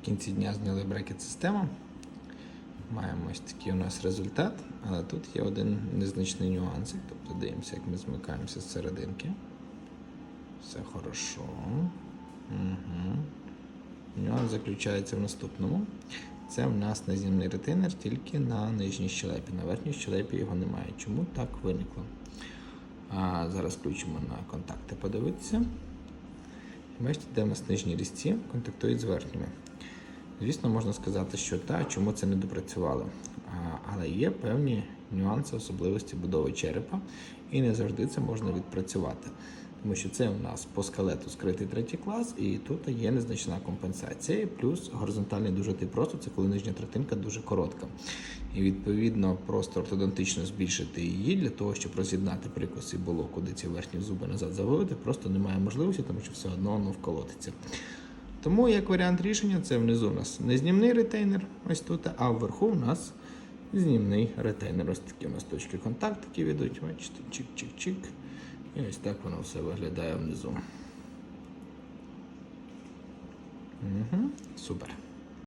В кінці дня зняли брекет систему. Маємо ось такий у нас результат, але тут є один незначний нюансик. Тобто дивимося, як ми змикаємося з серединки. Все хорошо. Угу. Нюанс заключається в наступному. Це в нас незнімний ретейнер тільки на нижній щелепі. На верхній щелепі його немає. Чому так виникло? А, зараз включимо на контакти подивитися. Бачите, де в нас нижні різці контактують з верхніми. Звісно, можна сказати, що та, чому це не допрацювало. А, але є певні нюанси, особливості будови черепа, і не завжди це можна відпрацювати. Тому що це у нас по скелету скритий третій клас, і тут є незначна компенсація. Плюс горизонтальний дужатий простор це коли нижня третинка дуже коротка. І відповідно просто ортодонтично збільшити її для того, щоб роз'єднати прикус і було куди ці верхні зуби назад заводити, просто немає можливості, тому що все одно воно вколотиться. Тому як варіант рішення, це внизу у нас незнімний ретейнер, ось тут, а вверху у нас знімний ретейнер. Ось такі у нас точки контакту ведуть. Бачите, чик-чик-чик. І ось так воно все виглядає внизу. Угу, Супер.